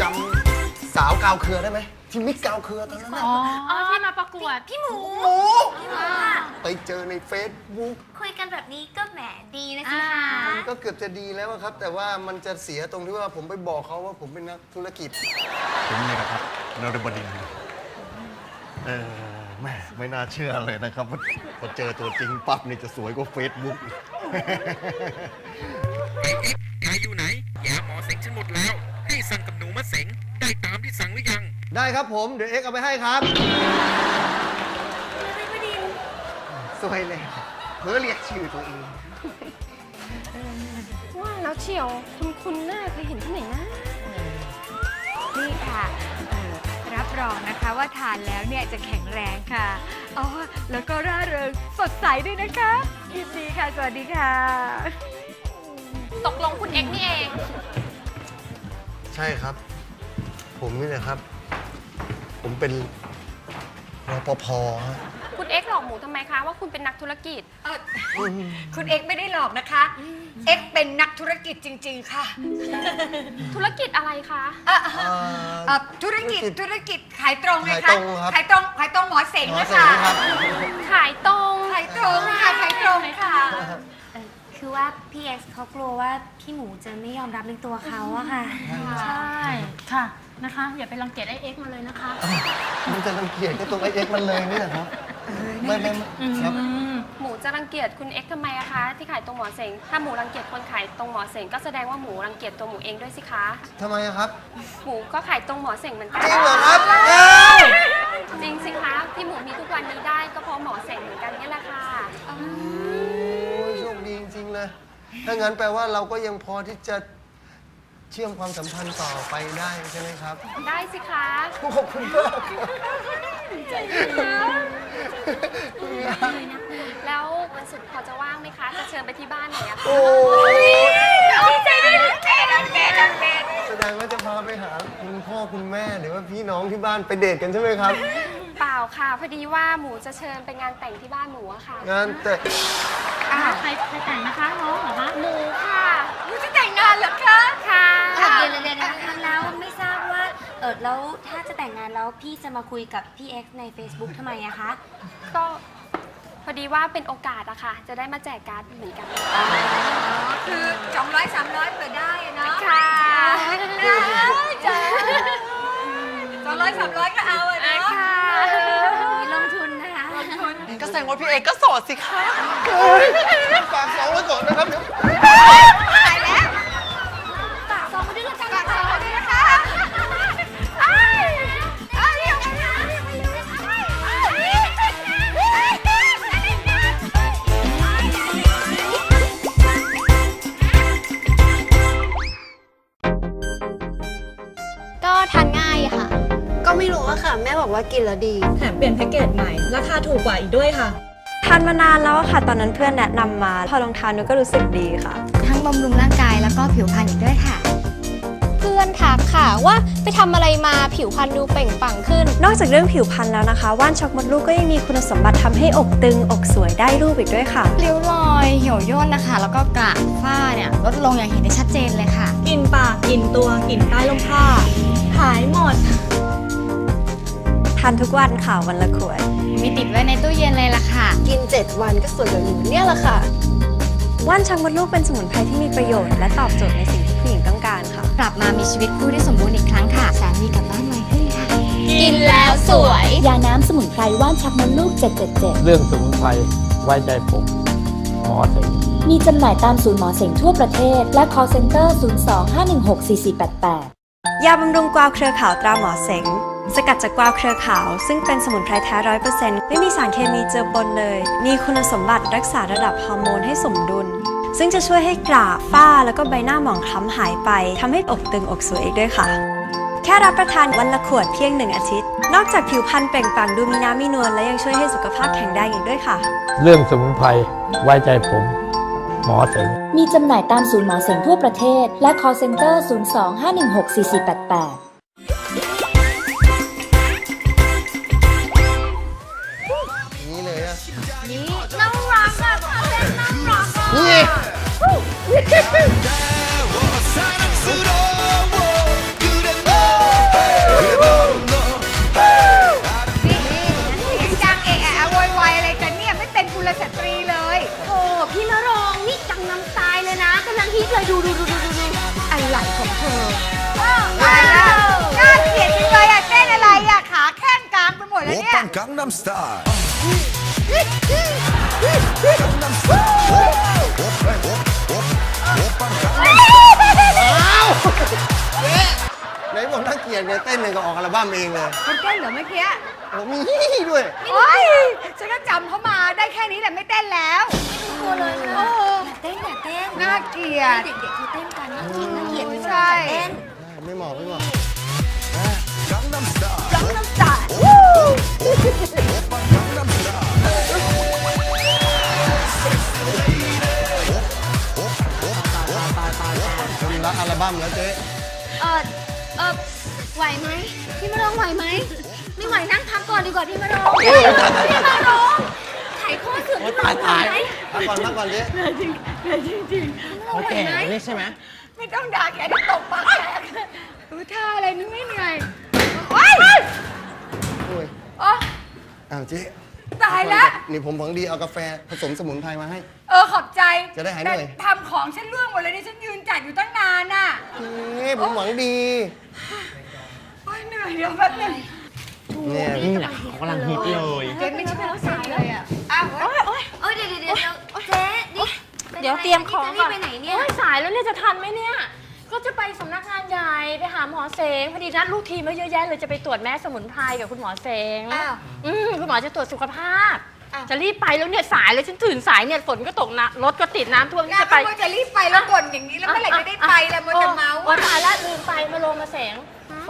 จำสาวกาวเครือได้ไหมที่มิกกาวเครือตอนนั้นน่ะอ๋อที่มาประกวด พี่หมูหมูค่ะไปเจอในเฟซบุ๊กคุยกันแบบนี้ก็แหมดีนะสิอ่าคะมันก็เกือบจะดีแล้วอะครับ แต่ว่ามันจะเสียตรงที่ว่าผมไปบอกเขาว่าผมเป็นนักธุรกิจ ผมนี่นะครับนรบดินทร์เออ แม่ไม่น่าเชื่อเลยนะครับว่าพอเจอตัวจริงปั๊บนี่จะสวยกว่าเฟซบุ๊ก นายอยู่ไหนยาหมอเสงฉันหมดแล้ว ให้สั่งกับหนูมาเสงได้ตามที่สั่งหรือยัง ได้ครับผม เดี๋ยวเอ็กซ์เอาไปให้ครับ สวยเลยเพื่อเรียกชื่อตัวเอง ว่าแล้วเชียว คุณคุณหน้าเคยเห็นที่ไหนนะ นี่ค่ะเอ่อ รับรองนะคะว่าทานแล้วเนี่ยจะแข็งแรงค่ะอ๋อแล้วก็ร่าเริงสดใสด้วยนะคะยินดีค่ะ สวัสดีค่ะ ตกลงคุณเอ็กซ์นี่เอง ใช่ครับ ผมนี่แหละครับ ผมเป็นรปภฮะคุณ เอ็กซ์หลอกหมูทำไมคะ ว่าคุณเป็นนักธุรกิจ เอ่อคุณเอ็กซ์ไม่ได้หลอกนะคะ เอ็กซ์เป็นนักธุรกิจจริง ๆ ค่ะธุรกิจอะไรคะ เอ่อเอ่อ เอ่อธุรกิจธุรกิจขายตรงไงขายคะตรงครับ ขายตรงขายตรงหมอเสงหมอนะเสงคะครับ ขายตรง ขายตรงค่ะขายตรงค่ะคือว่าพี่เอ็กซ์เขากลัวว่าพี่หมูจะไม่ยอมรับในตัวเขาอะค่ะ ใช่ ค่ะ นะคะ อย่าไปรังเกียจไอเอ็กซ์มาเลยนะคะ มันจะรังเกียจก็ตรงไอเอ็กซ์มันเลยนี่แหละครับ ไม่ไม่ไม่ครับ หมูจะรังเกียจคุณเอ็กซ์ทำไมอะคะ ที่ขายตรงหมอเสงถ้าหมูรังเกียจคนขายตรงหมอเสงก็แสดงว่าหมูรังเกียจตัวหมูเองด้วยสิคะทำไมอะครับ หมูก็ขายตรงหมอเสงเหมือนกันจริงเหรอครับเอ้ยจริงสิคะที่หมูมีทุกวันนี้ได้ก็เพราะหมอเสงเหมือนกันนี่แหละค่ะโอ้ยโชคดีจริงๆเลยถ้างั้นแปลว่าเราก็ยังพอที่จะเชื่อมความสัมพันธ์ต่อไปได้ใช่ไหมครับได้สิคะ ขอบคุณมากครับ แล้ววันศุกร์พอจะว่างไหมคะ จะเชิญไปที่บ้านหน่อยอะค่ะ โอ้ยดีใจด้วยนะเต้นเต้นเต้นแสดงว่าจะพาไปหาคุณพ่อคุณแม่หรือว่าพี่น้องที่บ้านไปเดทกันใช่ไหมครับ เปล่าค่ะ พอดีว่าหมูจะเชิญไปงานแต่งที่บ้านหมูอะค่ะงานแต่ใครใครแต่งนะคะน้องเหรอคะหมูค่ะรู้จะแต่งงานเหรอคะ ค่ะ เดี๋ยวเดี๋ยวนะคะ ออแล้วถ้าจะแต่งงานแล้วพี่จะมาคุยกับพี่เอ็กซ์ใน Facebook ทำไมอะคะ ก็พอดีว่าเป็นโอกาสอะค่ะ จะได้มาแจกการ์ดเหมือนกันอ๋อคือสองร้อยสามร้อยเปิดได้อะเนาะค่ะจ้าสองร้อยสามร้อยก็เอาอะเนาะค่ะมีลงทุนนะคะก็แสดงว่าพี่เอกก็โสดสิคะฝากสองไว้ก่อนนะครับเดี๋ยว แม่บอกว่ากินแล้วดี แถมเปลี่ยนแพ็กเกจใหม่ ราคาถูกกว่าอีกด้วยค่ะ ทานมานานแล้วอะค่ะ ตอนนั้นเพื่อนแนะนำมา พอลองทานดูก็รู้สึกดีค่ะ ทั้งบำรุงร่างกายแล้วก็ผิวพรรณอีกด้วยค่ะ เพื่อนทักค่ะว่าไปทำอะไรมาผิวพรรณดูเปล่งปลั่งขึ้น นอกจากเรื่องผิวพรรณแล้วนะคะ ว่านช็อกมดลูกก็ยังมีคุณสมบัติทำให้อกตึงอกสวยได้รูปอีกด้วยค่ะ ริ้วรอยเหี่ยวย่นนะคะ แล้วก็กระฝ้าเนี่ยลดลงอย่างเห็นได้ชัดเจนเลยค่ะ กลิ่นปากกลิ่นตัวกลิ่นใต้ลมผ้าหายหมดทานทุกวันค่ะวันละขวด มีติดไว้ในตู้เย็นเลยล่ะค่ะ กิน 7 วันก็สวยแบบหนูเนี่ยแหละค่ะ ว่านช็อกมดลูกเป็นสมุนไพรที่มีประโยชน์และตอบโจทย์ในสิ่งที่ผู้หญิงต้องการค่ะ กลับมามีชีวิตคู่ที่สมบูรณ์อีกครั้งค่ะ สามีกลับบ้านไวขึ้นค่ะ กินแล้วสวย ยาน้ำสมุนไพรว่านชักมดลูก 777 เรื่องสมุนไพรไว้ใจผมหมอเสงมีจำหน่ายตามศูนย์หมอเสงทั่วประเทศ และ call center 02-516-4488 ยาบำรุงกวาวเครือขาวตราหมอเสง สกัดจากกวาวเครือขาว ซึ่งเป็นสมุนไพรแท้ร้อยเปอร์เซ็นต์ไม่มีสารเคมีเจือปนเลย มีคุณสมบัติรักษาระดับฮอร์โมนให้สมดุล ซึ่งจะช่วยให้กระฝ้าแล้วก็ใบหน้าหมองคล้ำหายไปทำให้อกตึงอกสวยอีกด้วยค่ะ แค่รับประทานวันละขวดเพียงหนึ่งอาทิตย์ นอกจากผิวพรรณเปล่งปลั่งดูมีน้ำมีนวลและยังช่วยให้สุขภาพแข็งแรงอีกด้วยค่ะ เรื่องสมุนไพรไว้ใจผม หมอเสงมีจำหน่ายตามศูนย์หมอเสงทั่วประเทศ และ call center 02-516-4488 จังเอะอะโวยวายอะไรกันเนี่ยไม่เป็นกุลสตรีเลย โอ้พี่นรงค์นี่กังนำสไตล์เลยนะกำลังฮิตเลยดูดูดูดูดูดูอะไรของเธอตายแล้วน่าเกลียดจังเลยอะเต้นอะไรอะขาแข้งกลางไปหมดแล้วเนี่ย Gangnam Style ไหน บอกน่าเกลียดไงเต้นเลยก็ออกอัลบั้มเองเลยมันเต้นเหรอเมื่อกี้โอ้มีด้วย โอ้ยฉันก็จำเขามาได้แค่นี้แหละไม่เต้นแล้วกลัวเลยโอ้อย่าเต้นอย่าเต้นน่าเกลียดเด็กๆเขาเต้นกันน่าเกลียดน่าเกลียดใช่เต้นไม่เหมาะไม่เหมาะ Gangnam Style จังน้ำจ่ายคนละอัลบั้มแล้วเจ๊เออ เออไหวไหมพี่มะรงค์ไหวไหมไม่ไหวนั่งพักก่อนดีกว่าพี่มะรงค์พี่มะรงค์ไขข้อเสื่อมพี่มะรงค์ไหวไหมพักก่อนพักก่อนเจ๊จริงจริงจริงโอเคไหมไม่ต้องด่าแกจะตบปากแกรู้ท่าอะไรนึกไม่เหนื่อยโอ๊ยโอ้ยโอ๊ยอ้าวเจ๊ตายแล้วนี่ผมหวังดีเอากาแฟผสมสมุนไพรมาให้ เออขอบใจจะได้หายเหนื่อยแต่ทำของฉันล่วงหมดเลยนี่ฉันยืนจัดอยู่ตั้งนานน่ะเจ๊ผมหวังดีโอ๊ยเห นื่อยเดี๋ยวแป๊บนึงเนี่ยเขากำลังฮิตเลยเจ๊ไม่ใช่แล้วสายเลยอะอ้าวโอ๊ยโอ๊ยโอ้ยเดี๋ยวเดี๋ยวเดี๋ยวเจ๊นี่เดี๋ยวเตรียมของนี่ก่อนไปไหนเนี่ยโอ้ยสายแล้วเนี่ยจะทันไหมเนี่ย ก็จะไปสำนักงานใหญ่ไปหาหมอเสงพอดีนัดลูกทีมไว้เยอะแยะเลยจะไปตรวจแม่สมุนไพรกับคุณหมอเสงอ้าวอืมคุณหมอจะตรวจสุขภาพอ้าวจะรีบไปแล้วเนี่ยสายเลยฉันตื่นสายเนี่ยฝนก็ตกนะรถก็ติดน้ำท่วมน่าจะไปไปจะรีบไปแล้วบ่นอย่างนี้แล้วเมื่อไหร่จะได้ไปล่ะมัวจะเมาโอ้ตายแล้วลืมไปมาลงมาเสง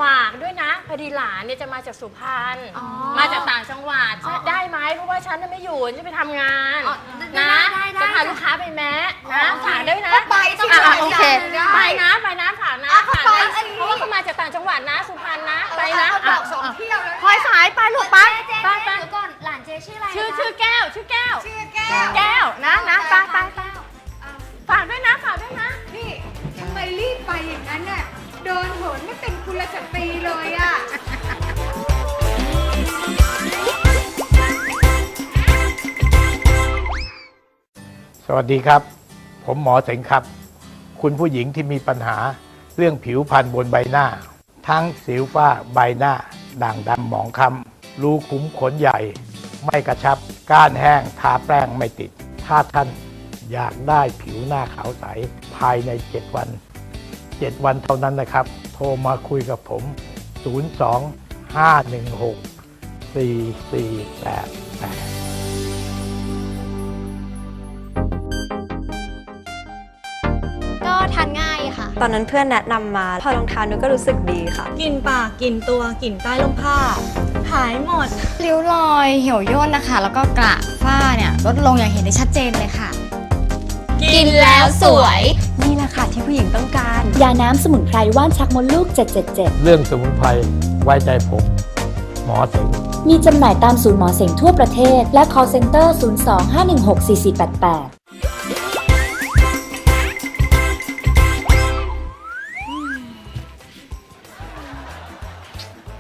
ฝากด้วยนะพอดีหลานเนี่ยจะมาจากสุพรรณอ๋อมาจากต่างจังหวัดอ๋อได้ไหมเพราะว่าฉันน่ะไม่อยู่ฉันจะไปทำงานอ๋อได้นะได้ได้จะพาได้ลูกค้าไปแมะนะอ๋อฝากด้วยนะก็ไปสิอะอะไปโอเคได้ไปนะไปนะฝากนะอะก็ฝากไปนะสิ เพราะว่าเขามาจากต่างจังหวัดนะสุพรรณนะไปไปนะนะบอะอกสองเที่ยวแล้วคอยสายไปลูกไปเจ๊ไปเจ๊ไปเดี๋ยวก่อนหลานเจ๊ชื่ออะไรชื่อคะชื่อแก้ว ชื่อแก้ว ชื่อแก้ว แก้วนะนะ กุลสตรีเลยอะ สวัสดีครับ ผมหมอเสงครับ คุณผู้หญิงที่มีปัญหาเรื่องผิวพรรณบนใบหน้า ทั้งสิวฝ้าใบหน้า ด่างดำหมองคล้ำรูขุมขนใหญ่ ไม่กระชับ ก้านแห้ง ทาแป้งไม่ติด ถ้าท่านอยากได้ผิวหน้าขาวใส ภายใน 7 วัน 7 วันเท่านั้นนะครับ โทรมาคุยกับผม 02 516 4488ก็ทานง่ายค่ะ ตอนนั้นเพื่อนแนะนำมา พอลองทานดูก็รู้สึกดีค่ะ กลิ่นปากกลิ่นตัวกลิ่นใต้ลมผ้า หายหมด ริ้วรอยเหี่ยวย่นนะคะ แล้วก็กระฝ้าเนี่ย ลดลงอย่างเห็นได้ชัดเจนเลยค่ะ กินแล้วสวยนี่แห ละค่ะที่ผู้หญิงต้องการ ยาน้ำสมุนไพรว่านชักมดลูก 777 เรื่องสมุนไพรไว้ใจผม หมอเสงมีจำหน่ายตามศูนย์หมอเสงทั่วประเทศ และ call center 02-516-4488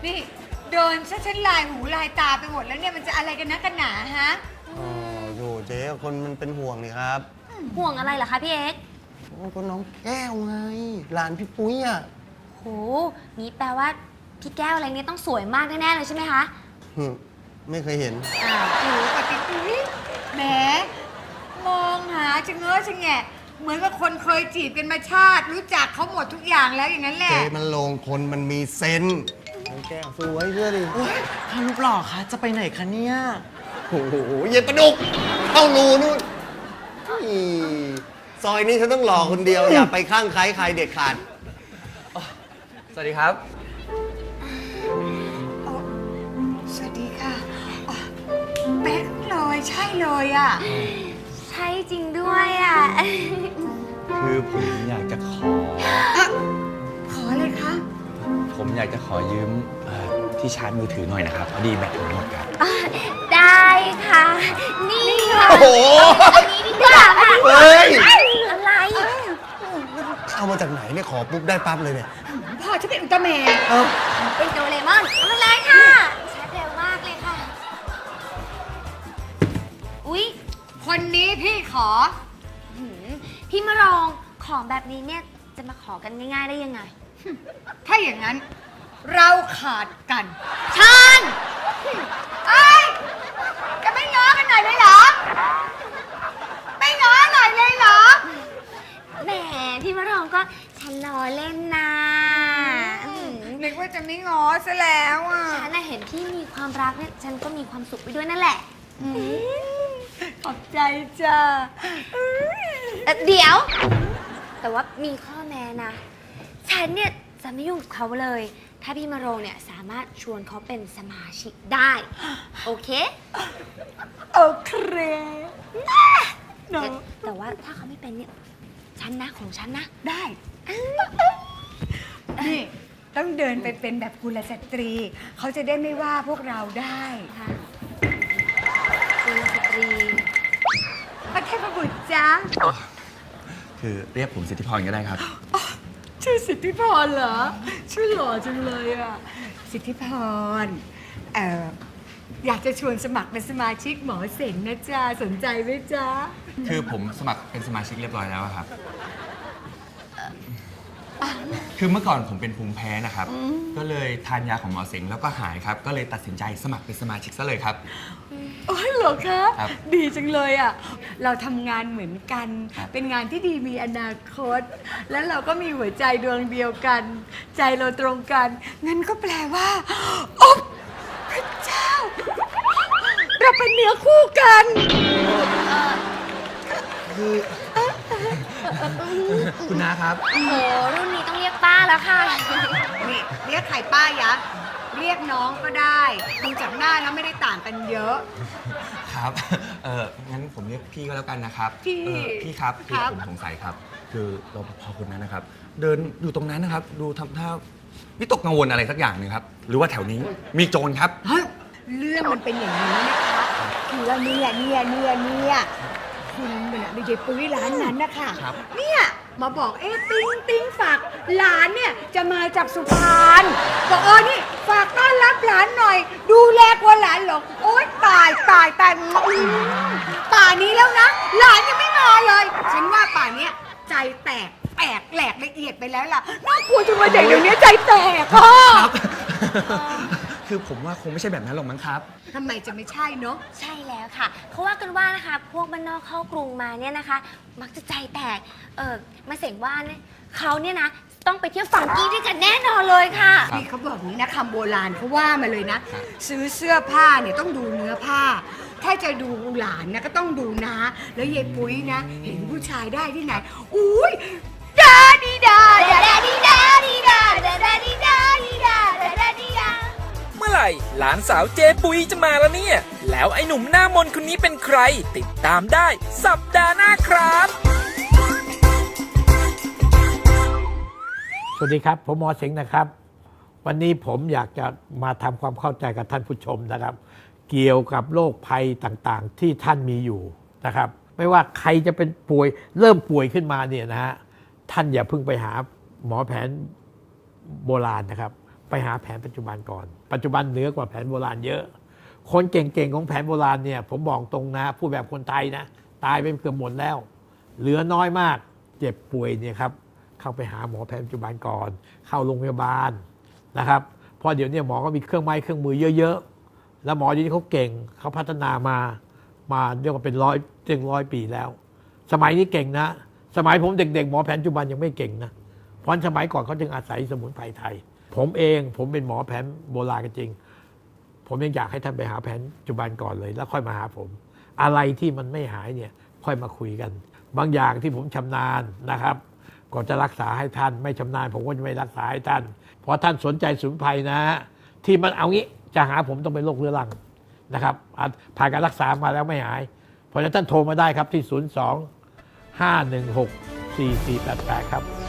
นี่เดินซะฉันลายหูลายตาไปหมดแล้วเนี่ยมันจะอะไรกันนะกันหนาฮะ อ๋อโยู่เจ๊คนมันเป็นห่วงนี่ครับ ห่วงอะไรเหรอคะพี่เอ็กซ์โอ้ ก็น้องแก้วไง หลานพี่ปุ้ยอะโหนี่แปลว่าพี่แก้วอะไรเนี่ยต้องสวยมากแน่ๆเลยใช่ไหมคะหึไม่เคยเห็นอ้าวโอ้ปฏิทินแหมมองหาชะเง้อชะแงะ เหมือนกับคนเคยจีบกันมาชาติ รู้จักเขาหมดทุกอย่างแล้วอย่างนั้นแหละเจ๊มันลงคนมันมีเซนส์น้องแก้วสวยเชื่อดิถ้ารูปหล่อคะจะไปไหนคะเนี่ย โอ้โหเย็นประดุก เข้ารูนู่นอี ซอยนี้ฉันต้องหล่อคนเดียว อย่าไปข้างใครใครเด็ดขาด สวัสดีครับสวัสดีค่ะอ๋อเป๊ะเลยใช่เลยอะ ใช่จริงด้วยอะ คือผมอยากจะขอ ขอเลยคะผมอยากจะขอยืมเอ่อที่ชาร์จมือถือหน่อยนะครับพอดีแบตผมหมดครับ ได้ค่ะ นี่ค่ะโอ้โห อันนี้ดีกว่าค่ะเฮ้ยอะไร เนี่ยขอปุ๊บได้ปั๊บเลยเนี่ยพ่อจะเป็นอุลตร้าแมนเอ้าเป็นโดเรมอนเอามาเลยค่ะชัดเร็วมากเลยค่ะ อุ๊ย คนนี้พี่ขอหืมพี่มารองของแบบนี้เนี่ยจะมาขอกันง่ายๆได้ยังไง ถ้าอย่างนั้น เราขาดกันชานเอ้ยจะไม่ง้อกันหน่อยเลยเหรอ ไม่ง้อหน่อยเลยเหรอ แหมพี่มารองก็ฉันล้อเล่นนะอืมนึกว่าจะไม่ง้อซะแล้วอะฉันน่ะเห็นพี่มีความรักเนี่ยฉันก็มีความสุขไปด้วยนั่นแหละขอบใจจ้าเอ่อเดี๋ยว แต่ว่ามีข้อแม้นะ ฉันเนี่ยจะไม่ยุ่งกับเขาเลย ถ้าพี่มาโรงเนี่ยสามารถชวนเขาเป็นสมาชิกได้ โอเค โอเคแต่แต่ว่าถ้าเขาไม่เป็นเนี่ย ฉันนะของฉันนะ ได้ นี่ ต้องเดินไปเป็นแบบกุลสตรี เขาจะได้ไม่ว่าพวกเราได้ค่ะกุลสตรีพระเทพบุตรจ้าคือเรียกผมสิทธิพรก็ได้ครับ ชื่อสิทธิพรเหรอ ชื่อหล่อจังเลยอะ สิทธิพร เอ่ออยากจะชวนสมัครเป็นสมาชิกหมอเสงนะจ๊ะ สนใจไหมจ๊ะ คือผมสมัครเป็นสมาชิกเรียบร้อยแล้วอะครับ คือเมื่อก่อนผมเป็นภูมิแพ้นะครับ ก็เลยทานยาของหมอเสงแล้วก็หายครับ ก็เลยตัดสินใจสมัครเป็นสมาชิกซะเลยครับ โอ้ยเหรอคะ ครับดีจังเลยอะ เราทำงานเหมือนกันเป็นงานที่ดีมีอนาคต แล้วเราก็มีหัวใจดวงเดียวกัน ใจเราตรงกัน งั้นก็แปลว่าโอ๊บพระเจ้า เราเป็นเนื้อคู่กัน คุณน้าครับ โอ้โหรุ่นนี้ต้องเรียกป้าแล้วค่ะ นี่เรียกไข่ป้ายักษ์เรียกน้องก็ได้ดูจากหน้าแล้วไม่ได้ต่างกันเยอะ ครับ เอองั้นผมเรียกพี่ก็แล้วกันนะครับพี่เออพี่ครับครับ ผมสงสัยครับ คือรปภคนนั้นนะครับ เดินอยู่ตรงนั้นนะครับ ดูทำท่าวิตกกังวลอะไรสักอย่างหนึ่งครับ หรือว่าแถวนี้มีโจรครับเฮ้ยเรื่องมันเป็นอย่างนี้นะคะคือว่าเนี่ยเนี่ยเนี่ยเนี่ย คุณเนี่ยในยายปุ้ยร้านนั้นนะคะครับ เนี่ยมาบอกเอ๊ะติ้งติ้งฝากหลานเนี่ยจะมาจากสุพรรณบอกเออนี่ฝากต้อนรับหลานหน่อย ดูแลกลัวหลานหรอกโอ๊ยตายตายตายอืมป่านี้แล้วนะ หลานยังไม่มาเลย ฉันว่าป่าเนี้ยใจแตกแตกแหลกละเอียดไปแล้วล่ะน่ากลัวจังเลยเด็กเดี๋ยวนี้ใจแตกอะคื อผมว่าคงไม่ใช่แบบนั้นหรอกมั้งครับ ทำไมจะไม่ใช่เนาะ ใช่แล้วค่ะ เขาว่ากันว่านะคะ พวกบ้านนอกเข้ากรุงมาเนี่ยนะคะ มักจะใจแตก เออมาเสงว่าเนี่ยเขาเนี่ยนะ ต้องไปเที่ยวฝั่งกี้ด้วยกันแน่นอนเลยค่ะนี่เขาบอกนี้นะคำโบราณเขาว่ามาเลยนะซื้อเสื้อผ้าเนี่ยต้องดูเนื้อผ้า ถ้าจะดูหลานนะก็ต้องดูนะ แล้วยายปุ้ยนะ เห็นผู้ชายได้ที่ไหน อุ้ยดาดีดาดาดาดีดาดีดาดาดาดีดาดี ไหร่ หลานสาวเจปุยจะมาแล้วเนี่ย แล้วไอ้หนุ่มหน้ามนคนนี้เป็นใคร ติดตามได้สัปดาห์หน้าครับ สวัสดีครับ ผมหมอเสงนะครับ วันนี้ผมอยากจะมาทำความเข้าใจกับท่านผู้ชมนะครับ เกี่ยวกับโรคภัยต่างๆ ที่ท่านมีอยู่นะครับ ไม่ว่าใครจะเป็นป่วยเริ่มป่วยขึ้นมาเนี่ยนะฮะท่านอย่าเพิ่งไปหาหมอแผนโบราณนะครับ ไปหาแผนปัจจุบันก่อน ปัจจุบันเหนือกว่าแผนโบราณเยอะ คนเก่งๆของแผนโบราณเนี่ย ผมบอกตรงนะพูดแบบคนไทยนะ ตายไปเกือบหมดแล้ว เหลือน้อยมากเจ็บป่วยเนี่ยครับเข้าไปหาหมอแผนปัจจุบันก่อน เข้าโรงพยาบาลนะครับเพราะเดี๋ยวนี้หมอก็มีเครื่องไม้เครื่องมือเยอะๆ แล้วหมอเดี๋ยวนี้เขาเก่งเขาพัฒนามามาเรียกว่าเป็นร้อยเจ็งร้อยปีแล้ว สมัยนี้เก่งนะ สมัยผมเด็กๆ หมอแผนปัจจุบันยังไม่เก่งนะเพราะสมัยก่อนเขาจึงอาศัยสมุนไพรไทย ผมเองผมเป็นหมอแผนโบราณก็จริง ผมยังอยากให้ท่านไปหาแผนปัจจุบันก่อนเลย แล้วค่อยมาหาผม อะไรที่มันไม่หายเนี่ยค่อยมาคุยกัน บางอย่างที่ผมชำนาญนะครับก่อนจะรักษาให้ท่านไม่ชำนาญ ผมก็จะไม่รักษาให้ท่าน เพราะท่านสนใจสุนไพรนะ ที่มันเอางี้จะหาผมต้องเป็นโรคเรื้อรังนะครับอะผ่านการรักษามาแล้วไม่หาย เพราะฉะนั้นท่านโทรมาได้ครับที่ 02 516 4488 ครับ